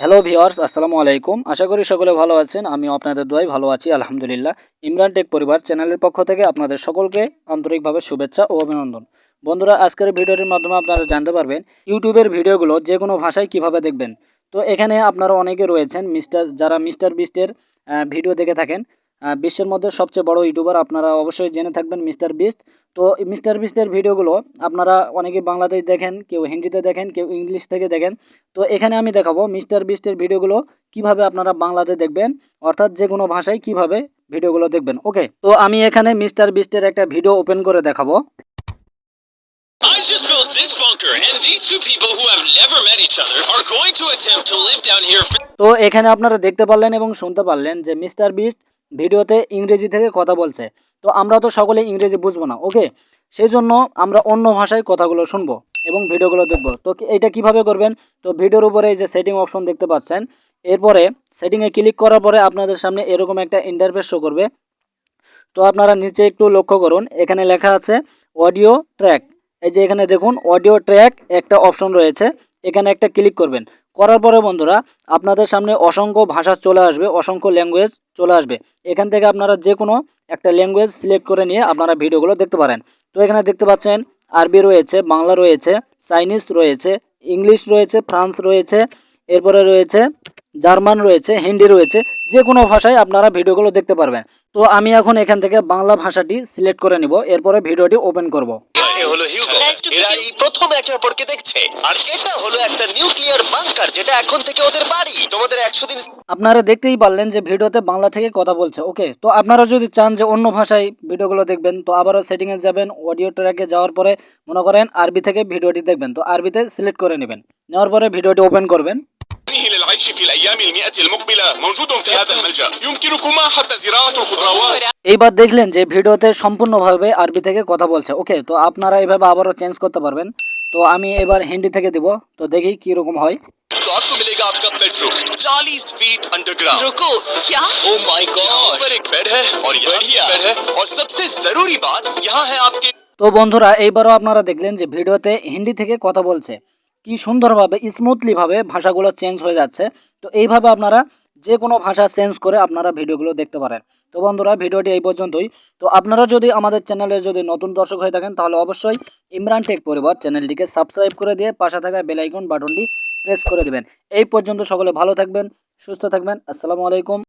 Hello viewers আসসালামু আলাইকুম। আশা করি সকলে ভালো আছেন আমি আপনাদের দোয়াই ভালো আছি, আলহামদুলিল্লাহ। ইমরান টেক পরিবার চ্যানেলের পক্ষ থেকে আপনাদের সকলকে আন্তরিকভাবে শুভেচ্ছা ও অভিনন্দন। বন্ধুরা, আজকের ভিডিওটির মাধ্যমে আপনারা জানতে পারবেন, ইউটিউবের ভিডিওগুলো যে কোনো ভাষায় কীভাবে দেখবেন। তো এখানে আপনারা অনেকে রয়েছেন মিস্টার যারা মিস্টার বিস্টের ভিডিও দেখে থাকেন। বিশ্বের মধ্যে সবচেয়ে বড় ইউটিউবার আপনারা অবশ্যই জেনে থাকবেন মিস্টার বিস্ট। তো মিস্টার বিস্টের ভিডিওগুলো আপনারা অনেকে বাংলাতেই দেখেন কেউ হিন্দিতে দেখেন কেউ ইংলিশ থেকে দেখেন। তো এখানে আমি দেখাবো মিস্টার বিস্টের ভিডিওগুলো কীভাবে আপনারা বাংলাতে দেখবেন অর্থাৎ যে কোনো ভাষায় কীভাবে ভিডিওগুলো দেখবেন। ওকে তো আমি এখানে মিস্টার বিস্টের একটা ভিডিও ওপেন করে দেখাবো। তো এখানে আপনারা দেখতে পারলেন এবং শুনতে পারলেন যে মিস্টার বিস্ট ভিডিওতে ইংরেজি থেকে কথা বলছে। তো আমরা তো সকলে ইংরেজি বুঝব না ওকে সেই জন্য আমরা অন্য ভাষায় কথাগুলো শুনব এবং ভিডিওগুলো দেখব। তো এটা কীভাবে করবেন? তো ভিডিওর উপরে এই যে সেটিং অপশন দেখতে পাচ্ছেন, এরপরে সেটিংয়ে ক্লিক করার পরে আপনাদের সামনে এরকম একটা ইন্টারফেস শো করবে। তো আপনারা নিচে একটু লক্ষ্য করুন, এখানে লেখা আছে অডিও ট্র্যাক এই যে এখানে দেখুন অডিও ট্র্যাক একটা অপশন রয়েছে। এখানে একটা ক্লিক করবেন। করার পরে বন্ধুরা, আপনাদের সামনে অসংখ্য ভাষা চলে আসবে, অসংখ্য ল্যাঙ্গুয়েজ চলে আসবে। এখান থেকে আপনারা যে কোনো একটা ল্যাঙ্গুয়েজ সিলেক্ট করে নিয়ে আপনারা ভিডিওগুলো দেখতে পারেন। তো এখানে দেখতে পাচ্ছেন, আরবি রয়েছে, বাংলা রয়েছে চাইনিজ রয়েছে ইংলিশ রয়েছে ফ্রান্স রয়েছে, এরপরে রয়েছে জার্মান রয়েছে হিন্দি রয়েছে যে কোনো ভাষায় আপনারা ভিডিওগুলো দেখতে পারবেন। তো আমি এখন এখান থেকে বাংলা ভাষাটি সিলেক্ট করে নিব এরপরে ভিডিওটি ওপেন করব। হলো হিউগো Nice to meet এরা এই প্রথম একে অপরকে দেখছে। আর এটা হলো একটা নিউক্লিয়ার বাংকার যেটা এখন থেকে ওদের বাড়ি। তোমাদের একশো দিন আপনারা দেখতেই পারলেন যে ভিডিওতে বাংলা থেকে কথা বলছে। ওকে তো আপনারা যদি চান যে অন্য ভাষায় ভিডিওগুলো দেখবেন তো আবারও সেটিংয়ে যাবেন অডিও ট্র্যাকে যাওয়ার পরে মনে করেন আরবি থেকে ভিডিওটি দেখবেন। তো আরবিতে সিলেক্ট করে নেবেন। নেওয়ার পরে ভিডিওটি ওপেন করবেন। نيه للعيش في الأيام المئة المقبلة موجود في هذا الملجأ يمكنكما حتى زراعة الخضروات এইবার দেখলেন যে ভিডিওতে সম্পূর্ণভাবে আরবি থেকে কথা বলছে ওকে তো আপনারা এইভাবে আবারও চেঞ্জ করতে পারবেন তো আমি এবার হিন্দি থেকে দিব তো দেখি কি রকম হয় तो आपको मिलेगा आपका बेडरूम चालीस फीट अंडरग्राउंड रुको क्या Oh my यहाँ god! पर एक बेड है और यहाँ भी बढ़िया। बेड है और सबसे जरूरी बात यहाँ है आपके তো বন্ধুরা এইবারও আপনারা দেখলেন যে ভিডিওতে হিন্দি থেকে কথা বলছে কি সুন্দরভাবে স্মুথলিভাবে ভাষাগুলো চেঞ্জ হয়ে যাচ্ছে তো এইভাবে আপনারা যে কোনো ভাষা চেঞ্জ করে আপনারা ভিডিওগুলো দেখতে পারেন। তো বন্ধুরা, ভিডিওটি এই পর্যন্তই। তো আপনারা যদি আমাদের চ্যানেলে যদি নতুন দর্শক হয়ে থাকেন, তাহলে অবশ্যই ইমরান টেক পরিবার চ্যানেলটিকে সাবস্ক্রাইব করে দিয়ে পাশে থাকা বেলাইকন বাটনটি প্রেস করে দেবেন। এই পর্যন্ত সকলে ভালো থাকবেন, সুস্থ থাকবেন। আসসালামু আলাইকুম।